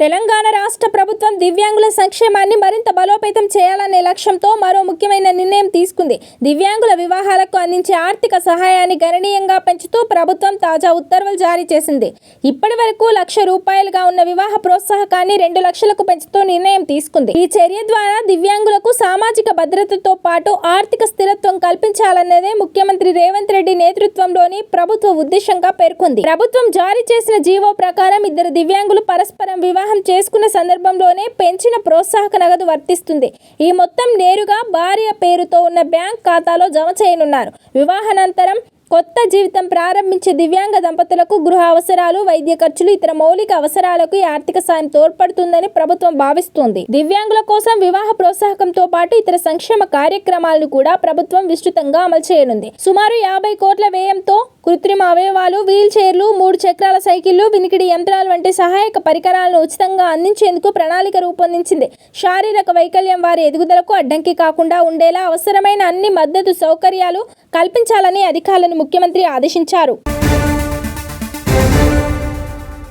తెలంగాణ రాష్ట్ర ప్రభుత్వం దివ్యాంగుల సంక్షేమాన్ని మరింత బలోపేతం చేయాలనే లక్ష్యంతో మరో ముఖ్యమైన నిర్ణయం తీసుకుంది. దివ్యాంగుల వివాహాలకు అందించే ఆర్థిక సహాయాన్ని గణనీయంగా పెంచుతూ ప్రభుత్వం తాజా ఉత్తర్వులు జారీ చేసింది. ఇప్పటి వరకు లక్ష రూపాయలుగా ఉన్న వివాహ ప్రోత్సాహకాన్ని రెండు లక్షలకు పెంచుతూ నిర్ణయం తీసుకుంది. ఈ చర్య ద్వారా దివ్యాంగులకు సామాజిక భద్రతతో పాటు ఆర్థిక స్థిరత్వం కల్పించాలన్నదే ముఖ్యమంత్రి రేవంత్ రెడ్డి నేతృత్వంలోని ప్రభుత్వ ఉద్దేశంగా పేర్కొంది. ప్రభుత్వం జారీ చేసిన జీవో ప్రకారం ఇద్దరు దివ్యాంగులు పరస్పరం వివాహం చేసుకున్న సందర్భంలోనే పెంచిన ప్రోత్సాహక నగదు వర్తిస్తుంది. ఈ మొత్తం నేరుగా భార్య పేరుతో ఉన్న బ్యాంక్ ఖాతాలో జమ చేయనున్నారు. వివాహానంతరం కొత్త జీవితం ప్రారంభించే దివ్యాంగ దంపతులకు గృహ అవసరాలు వైద్య ఖర్చులు ఇతర మౌలిక అవసరాలకు ఈ ఆర్థిక సాయం తోడ్పడుతుందని ప్రభుత్వం భావిస్తోంది. దివ్యాంగుల కోసం వివాహ ప్రోత్సాహకంతో పాటు ఇతర సంక్షేమ కార్యక్రమాలను కూడా ప్రభుత్వం విస్తృతంగా అమలు చేయనుంది. సుమారు యాభై కోట్ల వ్యయంతో కృత్రిమ అవయవాలు వీల్ చైర్లు మూడు చక్రాల సైకిళ్ళు వినికిడి యంత్రాలు వంటి సహాయక పరికరాలను ఉచితంగా అందించేందుకు ప్రణాళిక రూపొందించింది. శారీరక వైకల్యం వారి ఎదుగుదలకు అడ్డంకి కాకుండా ఉండేలా అవసరమైన అన్ని మద్దతు సౌకర్యాలు కల్పించాలని అధికారులను ముఖ్యమంత్రి ఆదేశించారు.